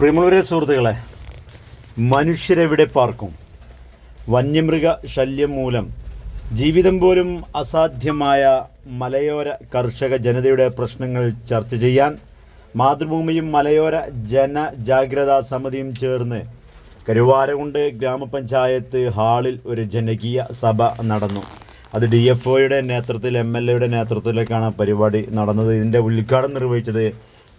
പ്രിയമുള്ളവരെ സുഹൃത്തുക്കളെ മനുഷ്യരെവിടെ പാർക്കും? വന്യമൃഗ ശല്യം മൂലം ജീവിതം പോലും അസാധ്യമായ മലയോര കർഷക ജനതയുടെ പ്രശ്നങ്ങൾ ചർച്ച ചെയ്യാൻ മാതൃഭൂമിയും മലയോര ജനജാഗ്രതാ സമിതിയും ചേർന്ന് കരുവാരകുണ്ട് ഗ്രാമപഞ്ചായത്ത് ഹാളിൽ ഒരു ജനകീയ സഭ നടന്നു. അത് ഡി എഫ് ഒയുടെ നേതൃത്വത്തിൽ എം എൽ എയുടെ നേതൃത്വത്തിലേക്കാണ് പരിപാടി നടന്നത്. ഇതിന്റെ ഉദ്ഘാടനം നിർവഹിച്ചത്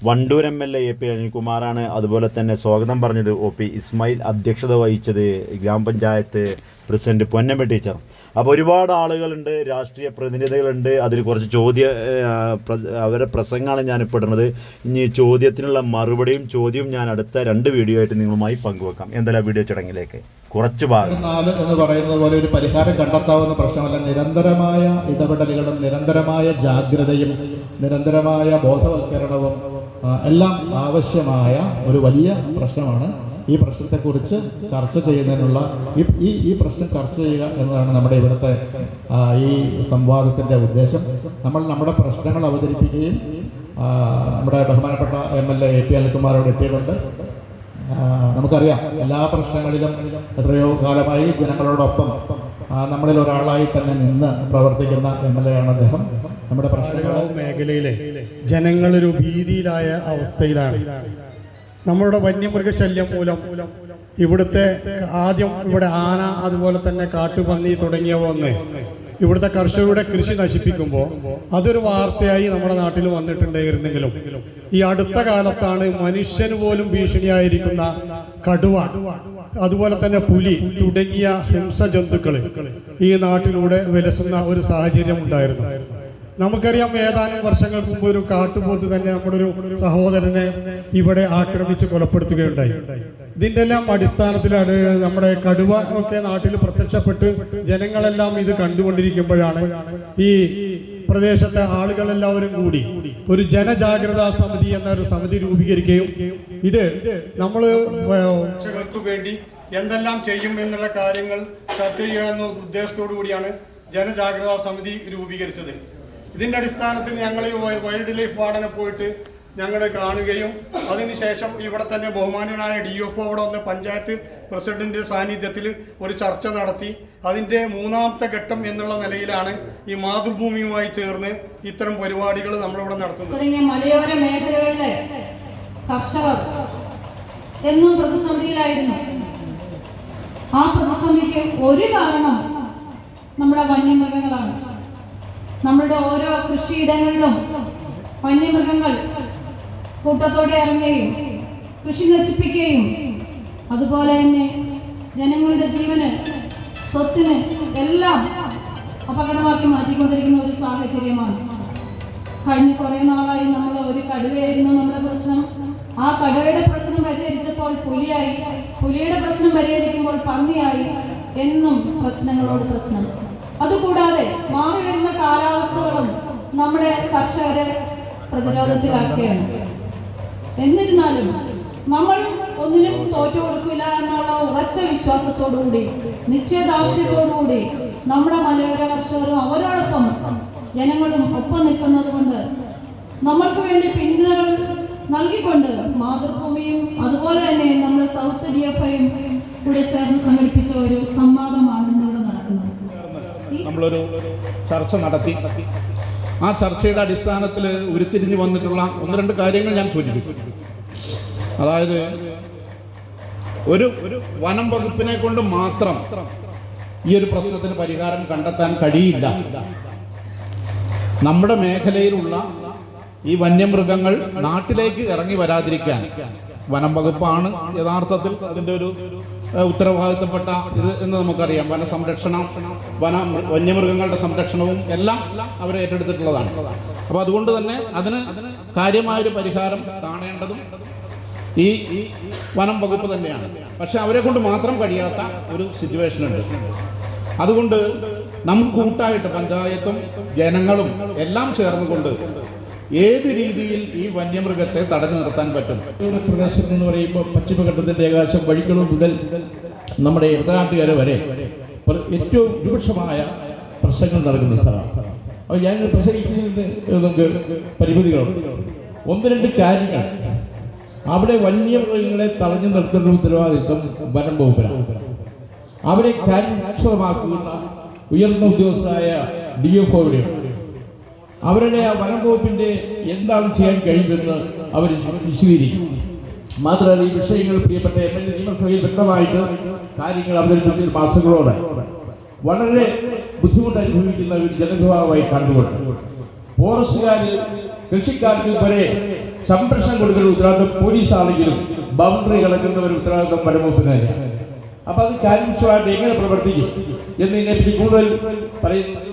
Wandoor M L A A P അനിൽകുമാറാണ് അതുപോലെ തന്നെ സ്വാഗതം പറഞ്ഞത് ഒ പി ഇസ്മായിൽ അധ്യക്ഷത വഹിച്ചത് ഗ്രാമപഞ്ചായത്ത് പ്രസിഡന്റ് പൊന്നമ്മ ടീച്ചർ. അപ്പോൾ ഒരുപാട് ആളുകളുണ്ട് രാഷ്ട്രീയ പ്രതിനിധികളുണ്ട്. അതിൽ കുറച്ച് ചോദ്യ അവരുടെ പ്രസംഗമാണ് ഞാൻ ഇപ്പെടുന്നത് ഇനി ചോദ്യത്തിനുള്ള മറുപടിയും ചോദ്യവും ഞാൻ അടുത്ത രണ്ട് വീഡിയോ ആയിട്ട് നിങ്ങളുമായി പങ്കുവെക്കാം. എന്തായാലും വീഡിയോ ചടങ്ങിലേക്ക്. കുറച്ച് ഭാഗം. നാല് എന്ന് പറയുന്നത് പോലെ ഒരു പരിഹാരം കണ്ടെത്താവുന്ന പ്രശ്നമല്ല. നിരന്തരമായ ഇടപെടലുകളും നിരന്തരമായ ജാഗ്രതയും നിരന്തരമായ ബോധവൽക്കരണവും എല്ലാം ആവശ്യമായ ഒരു വലിയ പ്രശ്നമാണ്. ഈ പ്രശ്നത്തെക്കുറിച്ച് ചർച്ച ചെയ്യുന്നതിനുള്ള ഈ ഈ പ്രശ്നം ചർച്ച ചെയ്യുക എന്നതാണ് നമ്മുടെ ഇവിടുത്തെ ഈ സംവാദത്തിന്റെ ഉദ്ദേശം. നമ്മൾ നമ്മുടെ പ്രശ്നങ്ങൾ അവതരിപ്പിക്കുകയും നമ്മുടെ ബഹുമാനപ്പെട്ട M L A A P അനിൽകുമാറോട് എത്തിയിട്ടുണ്ട്. നമുക്കറിയാം എല്ലാ പ്രശ്നങ്ങളിലും എത്രയോ കാലമായി ജനങ്ങളോടൊപ്പം നമ്മളിൽ ഒരാളായി തന്നെ നിന്ന് പ്രവർത്തിക്കുന്ന എം എൽ എ ആണ് അദ്ദേഹം. നമ്മുടെ ജനങ്ങൾ മേഖലയിലെ ജനങ്ങളൊരു ഭീതിയിലായ അവസ്ഥയിലാണ്. നമ്മളുടെ വന്യമൃഗശല്യം മൂലം ഇവിടുത്തെ ആദ്യം ഇവിടെ ആന അതുപോലെ തന്നെ കാട്ടുപന്നി തുടങ്ങിയവ വന്ന് ഇവിടുത്തെ കർഷകരുടെ കൃഷി നശിപ്പിക്കുമ്പോൾ അതൊരു വാർത്തയായി നമ്മുടെ നാട്ടിൽ വന്നിട്ടുണ്ടായിരുന്നെങ്കിലും ഈ അടുത്ത കാലത്താണ് മനുഷ്യന് പോലും ഭീഷണിയായിരിക്കുന്ന കടുവ അതുപോലെ തന്നെ പുലി തുടങ്ങിയ ഹിംസ ജന്തുക്കൾ ഈ നാട്ടിലൂടെ വിലസുന്ന ഒരു സാഹചര്യം ഉണ്ടായിരുന്നു നമുക്കറിയാം ഏതാനും വർഷങ്ങൾക്ക് മുമ്പ് ഒരു കാട്ടുപോത്ത് തന്നെ നമ്മുടെ ഒരു സഹോദരനെ ഇവിടെ ആക്രമിച്ച് കൊലപ്പെടുത്തുകയുണ്ടായി. ഇതിന്റെ എല്ലാം അടിസ്ഥാനത്തിലാണ് നമ്മുടെ കടുവ ഒക്കെ നാട്ടിൽ പ്രത്യക്ഷപ്പെട്ട് ജനങ്ങളെല്ലാം ഇത് കണ്ടുകൊണ്ടിരിക്കുമ്പോഴാണ് ഈ പ്രദേശത്തെ ആളുകളെല്ലാവരും കൂടി ഒരു ജനജാഗ്രതാ സമിതി എന്ന ഒരു സമിതി രൂപീകരിക്കുകയും ഇത് നമ്മൾ വേണ്ടി എന്തെല്ലാം ചെയ്യും എന്നുള്ള കാര്യങ്ങൾ ചർച്ച ചെയ്യുക ഉദ്ദേശത്തോടു കൂടിയാണ് ജനജാഗ്രതാ സമിതി രൂപീകരിച്ചത്. ഇതിന്റെ അടിസ്ഥാനത്തിൽ ഞങ്ങൾ ഈ വൈൽഡ് ലൈഫ് വാർഡനെ പോയിട്ട് ഞങ്ങൾ കാണുകയും അതിനുശേഷം ഇവിടെ തന്നെ ബഹുമാനനായ ഡി എഫ് ഒ അവിടെ വന്ന് പഞ്ചായത്ത് പ്രസിഡന്റിന്റെ സാന്നിധ്യത്തിൽ ഒരു ചർച്ച നടത്തി. അതിന്റെ മൂന്നാമത്തെ ഘട്ടം എന്നുള്ള നിലയിലാണ് ഈ മാതൃഭൂമിയുമായി ചേർന്ന് ഇത്തരം പരിപാടികൾ നമ്മളിവിടെ നടത്തുന്നത്. മലയോര മേഖലകളിലെ കർഷകർ എന്നും പ്രതിസന്ധിയിലായിരുന്നു. ആ പ്രതിസന്ധിക്ക് ഒരു കാരണം നമ്മുടെ വന്യമൃഗങ്ങളാണ്. നമ്മളുടെ ഓരോ കൃഷിയിടങ്ങളിലും വന്യമൃഗങ്ങൾ കൂട്ടത്തോടെ ഇറങ്ങുകയും കൃഷി നശിപ്പിക്കുകയും അതുപോലെ തന്നെ ജനങ്ങളുടെ ജീവന് സ്വത്തിന് എല്ലാം അപകടമാക്കി മാറ്റിക്കൊണ്ടിരിക്കുന്ന ഒരു സാഹചര്യമാണ്. കഴിഞ്ഞ കുറേ നാളായി നമ്മൾ ഒരു കടുവയായിരുന്നു നമ്മുടെ പ്രശ്നം. ആ കടുവയുടെ പ്രശ്നം പരിഹരിച്ചപ്പോൾ പുലിയായി. പുലിയുടെ പ്രശ്നം പരിഹരിക്കുമ്പോൾ പന്നിയായി എന്നും പ്രശ്നങ്ങളോട് പ്രശ്നം. അതുകൂടാതെ മാറി വരുന്ന നമ്മുടെ കർഷകരെ പ്രതിരോധത്തിലാക്കുകയാണ്. എന്നിരുന്നാലും നമ്മൾ ഒന്നിനും തോറ്റു കൊടുക്കില്ല എന്നുള്ള ഉറച്ച വിശ്വാസത്തോടുകൂടി നിശ്ചയദാർഢ്യത്തോടുകൂടി നമ്മുടെ മലയോര കർഷകരും അവരോടൊപ്പം ജനങ്ങളും ഒപ്പം നിൽക്കുന്നത് കൊണ്ട് നമ്മൾക്ക് വേണ്ടി പിന്തുണകൾ നൽകിക്കൊണ്ട് മാതൃഭൂമിയും അതുപോലെ തന്നെ നമ്മുടെ സൗത്ത് ഡി എഫ് ഐയും കൂടെ ചേർന്ന് സംഘടിപ്പിച്ച ഒരു സംവാദമാണ് ഇന്നിവിടെ നടക്കുന്നത്. നമ്മളൊരു ചർച്ച നടത്തി. ആ ചർച്ചയുടെ അടിസ്ഥാനത്തിൽ ഉരുത്തിരിഞ്ഞ് വന്നിട്ടുള്ള ഒന്ന് രണ്ട് കാര്യങ്ങൾ ഞാൻ സൂചിപ്പിക്കും. അതായത് ഒരു വനം വകുപ്പിനെ കൊണ്ട് മാത്രം ഈ ഒരു പ്രശ്നത്തിന് പരിഹാരം കണ്ടെത്താൻ കഴിയില്ല. നമ്മുടെ മേഖലയിലുള്ള ഈ വന്യമൃഗങ്ങൾ നാട്ടിലേക്ക് ഇറങ്ങി വരാതിരിക്കാൻ. വനം വകുപ്പാണ് യഥാർത്ഥത്തിൽ അതിന്റെ ഒരു ഉത്തരവാദിത്തപ്പെട്ട ഇത് എന്ന് നമുക്കറിയാം. വന സംരക്ഷണം വന വന്യമൃഗങ്ങളുടെ സംരക്ഷണവും എല്ലാം അവർ ഏറ്റെടുത്തിട്ടുള്ളതാണ്. അപ്പോൾ അതുകൊണ്ട് തന്നെ അതിന് കാര്യമായൊരു പരിഹാരം കാണേണ്ടതും ഈ വനം വകുപ്പ് തന്നെയാണ്. പക്ഷെ അവരെ കൊണ്ട് മാത്രം കഴിയാത്ത ഒരു സിറ്റുവേഷൻ ഉണ്ട്. അതുകൊണ്ട് നമുക്ക് കൂട്ടായിട്ട് പഞ്ചായത്തും ജനങ്ങളും എല്ലാം ചേർന്നുകൊണ്ട് ഏത് രീതിയിൽ ഈ വന്യമൃഗത്തെ തടഞ്ഞു നിർത്താൻ പറ്റും? പ്രദേശം എന്ന് പറയുമ്പോൾ പശ്ചിമഘട്ടത്തിന്റെ ഏകദേശം വഴികളും മുതൽ നമ്മുടെ ഇടനാട്ടുകാരെ വരെ ഏറ്റവും രൂക്ഷമായ പ്രശ്നങ്ങൾ നടക്കുന്ന സ്ഥലമാണ് അപ്പോൾ ഞാൻ പ്രസംഗിക്കുന്നതിന് നമുക്ക് പരിമിതികളുണ്ട്. ഒന്ന് രണ്ട് കാര്യങ്ങൾ. അവിടെ വന്യമൃഗങ്ങളെ തടഞ്ഞു നിർത്തേണ്ട ഉത്തരവാദിത്വം വനം വകുപ്പിനാണ്. അവരെ കാര്യക്ഷമമാക്കുന്ന ഉയർന്ന ഉദ്യോഗസ്ഥരായ ഡി എഫ് ഒവിടെയുണ്ട് അവരുടെ ആ വനം എന്താണ് ചെയ്യാൻ കഴിയുമെന്ന് അവർ വിശദീകരിക്കും. മാത്രമല്ല ഈ വിഷയങ്ങൾ പ്രിയപ്പെട്ട എം എൽ എ നിയമസഭയിൽ വ്യക്തമായിട്ട് കാര്യങ്ങൾ അവതരിപ്പിച്ച മാസങ്ങളോടെ വളരെ ബുദ്ധിമുട്ട് അനുഭവിക്കുന്ന ഒരു ജനവിഭാഗമായി കണ്ടുകൊണ്ട് ഫോറസ്റ്റുകാരിൽ കൃഷിക്കാർക്ക് വരെ സംരക്ഷണം കൊടുക്കുന്ന ഉത്തരവാദിത്വം പോലീസാണെങ്കിലും ബൗണ്ടറി കളക്കുന്നവർ ഉത്തരവാദിത്വം വനംവകുപ്പിന് അപ്പൊ അത് കാര്യക്ഷമായിട്ട് എങ്ങനെ പ്രവർത്തിക്കും എന്നതിനെപ്പറ്റി കൂടുതൽ പറയുന്ന